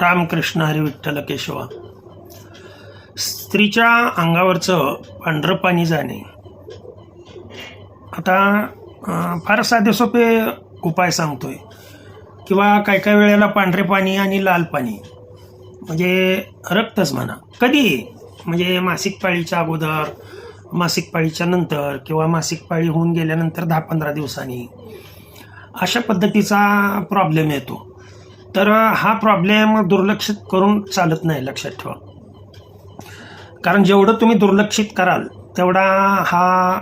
रामकृष्ण हरी विठ्ठल केशवा स्त्रीच्या अंगावरचं पांढरं पाणी जाणे. आता फार साधे सोपे उपाय सांगतोय. किंवा काय काय वेळेला पांढरे पाणी आणि लाल पाणी. म्हणजे रक्तच म्हणा. कधी? म्हणजे मासिक पाळीच्या अगोदर मासिक पाळीच्या नंतर किंवा मासिक पाळी होऊन गेल्यानंतर दहा पंधरा दिवसांनी. अशा पद्धतीचा प्रॉब्लेम येतो. तर हा प्रॉब्लेम दुर्लक्षित करून चालत नाही लक्षात ठेवा. कारण जेवढं तुम्ही दुर्लक्षित कराल तेवढा हा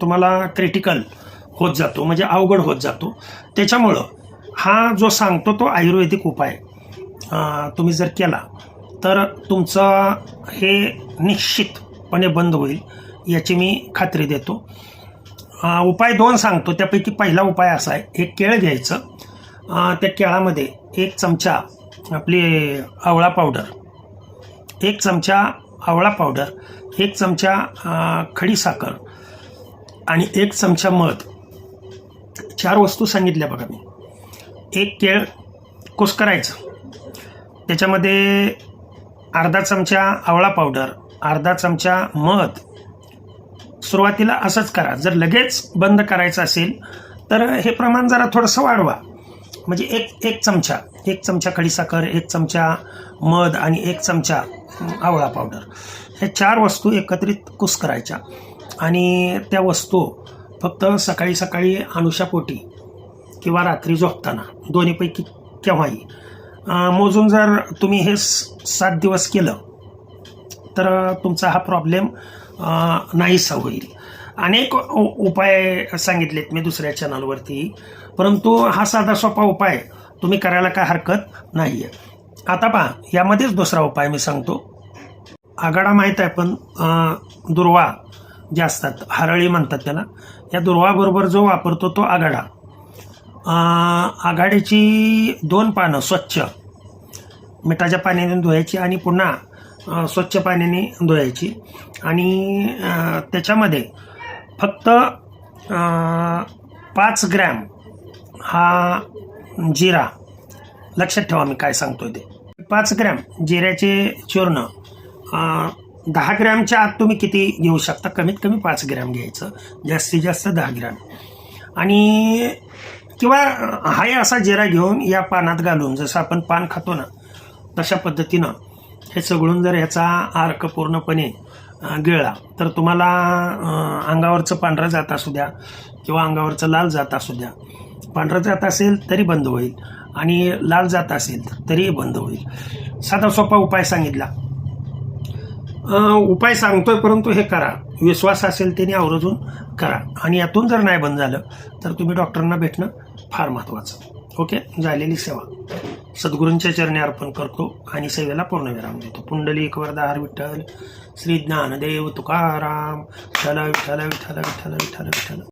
तुम्हाला क्रिटिकल होत जातो म्हणजे अवघड होत जातो. त्याच्यामुळं हा जो सांगतो तो आयुर्वेदिक उपाय तुम्ही जर केला तर तुमचं हे निश्चितपणे बंद होईल याची मी खात्री देतो. उपाय दोन सांगतो त्यापैकी पहिला उपाय असा आहे एक केळ घ्यायचं त्या केळामध्ये एक चमचा आपली आवळा पावडर एक चमचा आवळा पावडर एक चमचा खडीसाखर खडी साखर आणि एक चमचा मध. चार वस्तू सांगितल्या बघा मी. एक केळ कुस्करायचं. त्याच्यामध्ये अर्धा चमचा आवळा पावडर अर्धा चमचा मध. सुरुवातीला असंच करा. जर लगेच बंद करायचं असेल तर हे प्रमाण जरा थोडंसं वाढवा. म्हणजे एक एक चमचा एक चमचा खडीसाखर एक चमचा मध आणि एक चमचा आवळा पावडर हे चार वस्तू एकत्रित कुस करायच्या. आणि त्या वस्तू फक्त सकाळी सकाळी अनुषापोटी किंवा रात्री झोपताना दोन्हीपैकी केव्हाही. मोजून जर तुम्ही हे सात दिवस केलं तर तुमचा हा प्रॉब्लेम नाहीसा होईल. अनेक उ- उपाय सांगितलेत मी दुसऱ्या चॅनलवरती परंतु हा साधा सोपा उपाय तुम्ही करायला काय हरकत नाही आहे आता पहा यामध्येच दुसरा उपाय मी सांगतो. आगाडा माहीत आहे पण दुर्वा जे असतात हरळी म्हणतात त्याला या दुर्वाबरोबर जो वापरतो तो आघाडा आघाडीची दोन पानं स्वच्छ मिठाच्या पाण्याने धुवायची आणि पुन्हा स्वच्छ पाण्याने धुवायची. आणि त्याच्यामध्ये फक्त पाच ग्रॅम हा जिरा. लक्षात ठेवा मी काय सांगतो ते. पाच ग्रॅम जिऱ्याचे चूर्ण दहा ग्रॅमच्या आत तुम्ही किती घेऊ शकता? कमीत कमी पाच ग्रॅम घ्यायचं. जास्तीत जास्त दहा ग्रॅम. आणि किंवा हाय असा जिरा घेऊन या पानात घालून जसं आपण पान खातो ना तशा पद्धतीनं हे सगळून जर ह्याचा अर्क पूर्णपणे गिळला. तर तुम्हाला अंगावरचं पांढरं जात असू द्या किंवा अंगावरचं लाल जात असू द्या. पांढरं जात असेल तरी बंद होईल आणि लाल जात असेल तरीही बंद होईल. साधा सोपा उपाय सांगितला. उपाय सांगतोय परंतु हे करा. विश्वास असेल त्याने आवर्जून करा. आणि यातून जर नाही बंद झालं तर तुम्ही डॉक्टरांना भेटणं फार महत्त्वाचं ओके? झालेली सेवा. सद्गुरूंच्या चरणी अर्पण करतो आणि सेवेला पूर्णविराम देतो. पुंडलिक वरदार विठ्ठल श्री ज्ञानदेव तुकाराम. विठ्ठल विठ्ठल विठ्ठल विठ्ठल विठ्ठल.